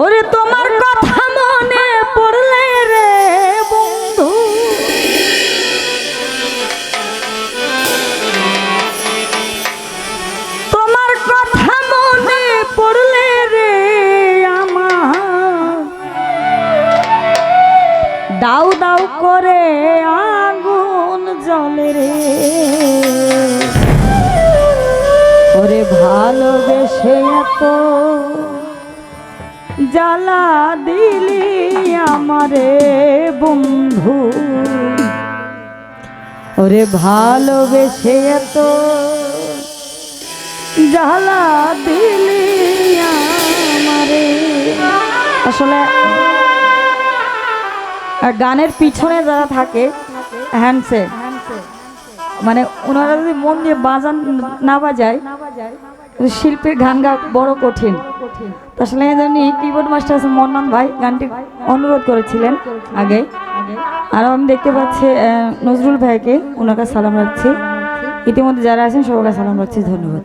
ওরে তোমার কথা মনে পড়লে রে বন্ধু। তোমার কথা মনে পড়লে রে আমার। দাউ দাউ করে আগুন জলে রে। ওরে ভালোবেসে এত জ্বালা দিলি আমারে বন্ধু। ওরে ভালোবেসে এত জ্বালা দিলি আমারে। আসলে গানের পিছনে যারা থাকে, হ্যান্ডসে মানে ওনারা যদি মন দিয়ে বাজান না বাজায় শিল্পীর গান গা বড় কঠিন। আসলে জানি কিবোর্ড মাস্টার মন্নান ভাই, গানটি অনুরোধ করেছিলেন আগে। আর আমি দেখতে পাচ্ছি নজরুল ভাইকে, ওনাকে সালাম রাখছি। ইতিমধ্যে যারা আছেন, সবাইকে সালাম রাখছি, ধন্যবাদ।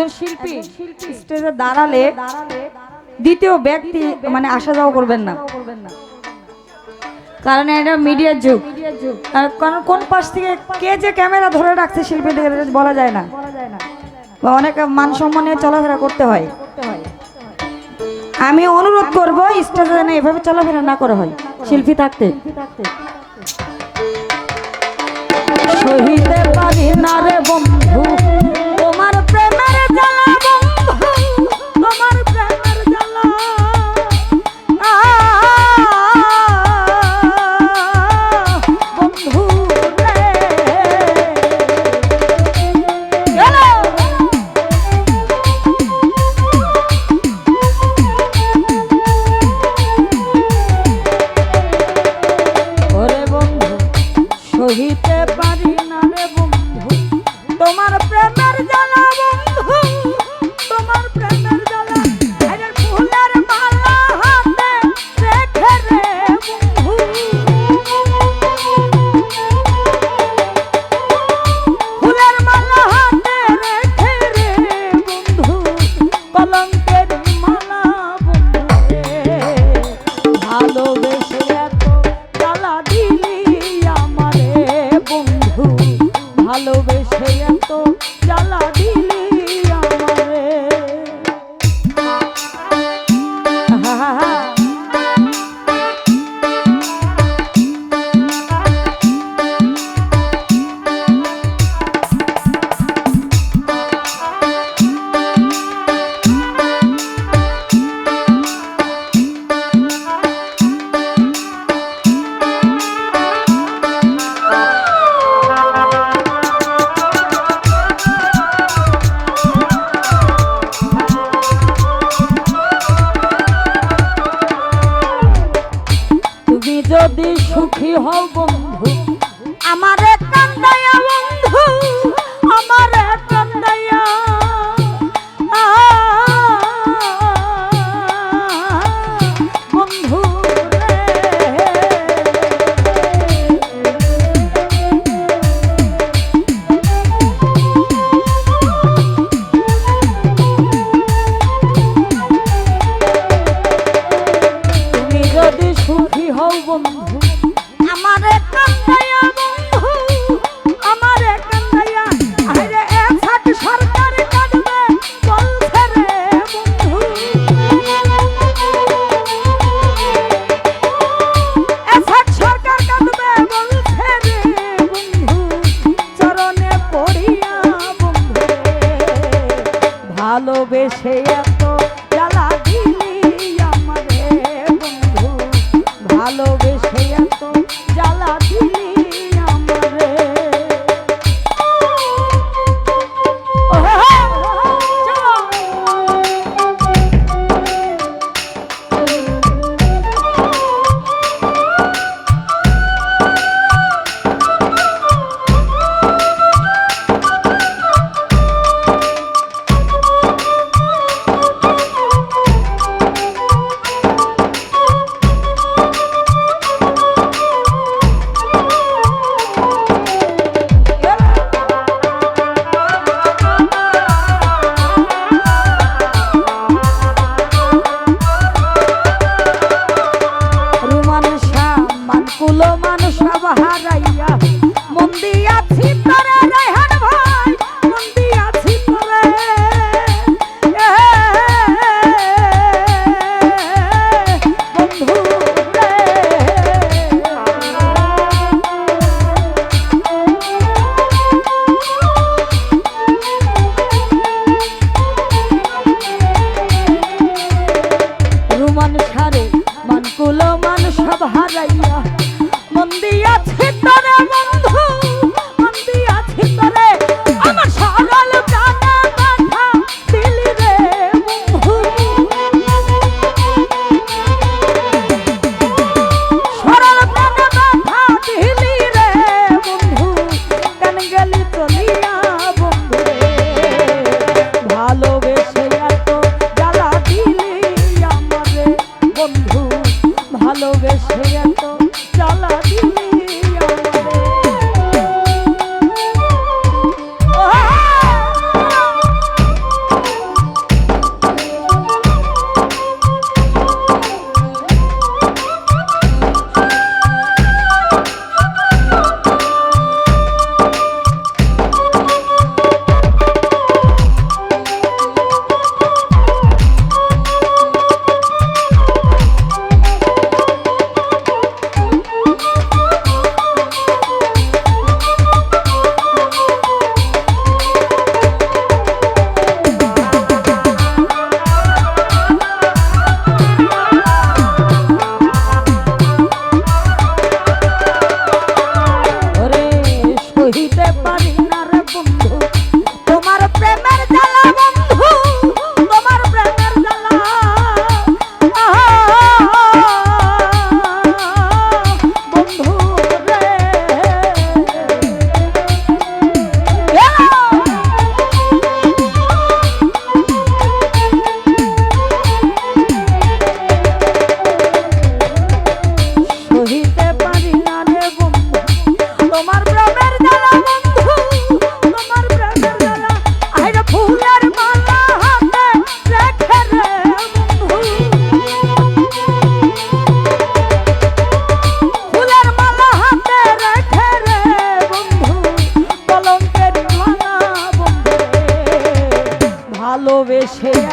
একজন শিল্পী স্টেজে দাঁড়ালে দ্বিতীয় ব্যক্তি মানে আসা যাওয়া করবেন না। কারণ এটা মিডিয়ার যুগ। কারণ কোন পাশ থেকে কে যে ক্যামেরা ধরে রাখছে শিল্পীদের বলা যায় না। বা অনেক মান সম্মান চলাফেরা করতে হয়। আমি অনুরোধ করব স্টেজে যেন এভাবে চলাফেরা না করা হয়। শিল্পী থাকতে। সহিতে পারি না রে বন্ধু। সহিতে পারি হব ভালোবেসে এত জ্বালা হারাইয়া মন দিয়াছি তোরে রাইহান ভাই মন সব হারাইয়া মন দিয়াছি বন্ধু। ভালোবেসে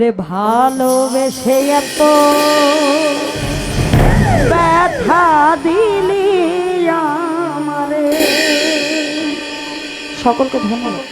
ওরে ভালোবেসে এত ব্যথা দিলি আমারে। সকলকে ধন্যবাদ।